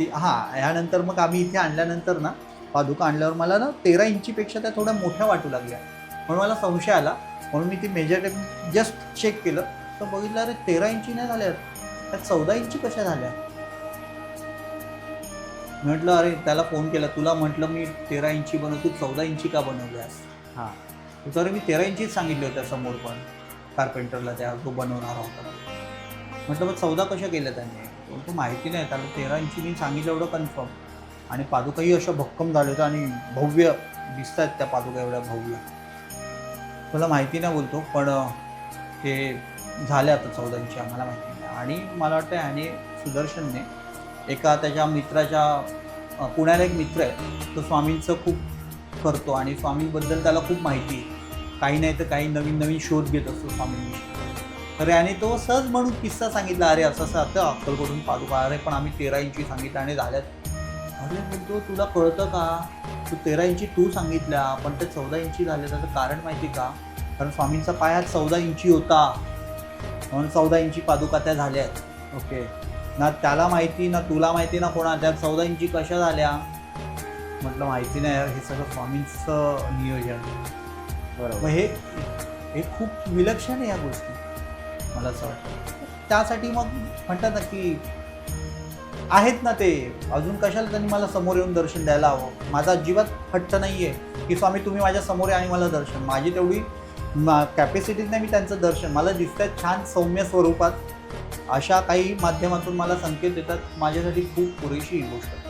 ती हां ह्यानंतर मग आम्ही इथे आणल्यानंतर ना पादुका आणल्यावर मला ना तेरा इंचीपेक्षा त्या थोड्या मोठ्या वाटू लागल्या. म्हणून मला संशय आला. म्हणून मी ती मेजर जस्ट चेक केलं. तर बघितलं अरे तेरा इंची नाही झाल्या. त्या चौदा इंची कशा झाल्या? म्हटलं अरे त्याला फोन केला. तुला म्हटलं मी तेरा इंची बनव तू चौदा इंची का बनवल्यास? हां. तर मी तेरा इंचीच सांगितलं होत्या समोर पण. कार्पेंटरला त्या तो बनवणार होता. म्हटलं मग चौदा कशा केल्या त्यांनी? तो माहिती नाही त्याला तेरा इंची मी सांगितलं एवढं कन्फर्म आणि पादुकाही अशा भक्कम झाल्या होत्या आणि भव्य दिसत आहेत त्या पादुका एवढ्या भव्य. तुला माहिती नाही बोलतो पण ते झाले आता चौदा इंची आम्हाला माहिती नाही. आणि मला वाटतं ह्याने सुदर्शनने एका त्याच्या मित्राच्या पुण्याला एक मित्र आहे तो स्वामींचं खूप करतो आणि स्वामींबद्दल त्याला खूप माहिती आहे. काही नाही तर काही नवीन नवीन शोध घेत असतो स्वामींविषयी तर याने तो सहज म्हणून किस्सा सांगितला अरे असं असं आता अक्कलकडून पादुका अरे पण आम्ही तेरा इंची सांगितलं आणि झाल्यात. अरे बोलतो तुला कळतं का? तू तेरा इंची तू सांगितल्या पण ते चौदा इंची झाले त्याचं कारण माहिती का? कारण स्वामींचा पाय हा चौदा इंची होता. म्हणून चौदा इंची पादुका त्या झाल्या आहेत ओके. ना त्याला माहिती ना तुला माहिती ना कोणा त्या चौदा इंची कशा झाल्या? म्हटलं माहिती नाही यार हे सगळं स्वामींचं नियोजन. मग बरोबर हे हे खूप विलक्षण आहे या गोष्टी. मला असं वाटतं. त्यासाठी मग म्हणतात ना की आहेत ना ते. अजून कशाला त्यांनी मला समोर येऊन दर्शन द्यायला हवं? माझा अजिबात हट्ट नाही आहे की स्वामी तुम्ही माझ्यासमोर आहे आणि मला दर्शन. माझी तेवढी कॅपॅसिटीज नाही मी त्यांचं दर्शन. मला दिसतात छान सौम्य स्वरूपात. अशा काही माध्यमातून मला संकेत देतात. माझ्यासाठी खूप पुरेशी ही गोष्ट. आहे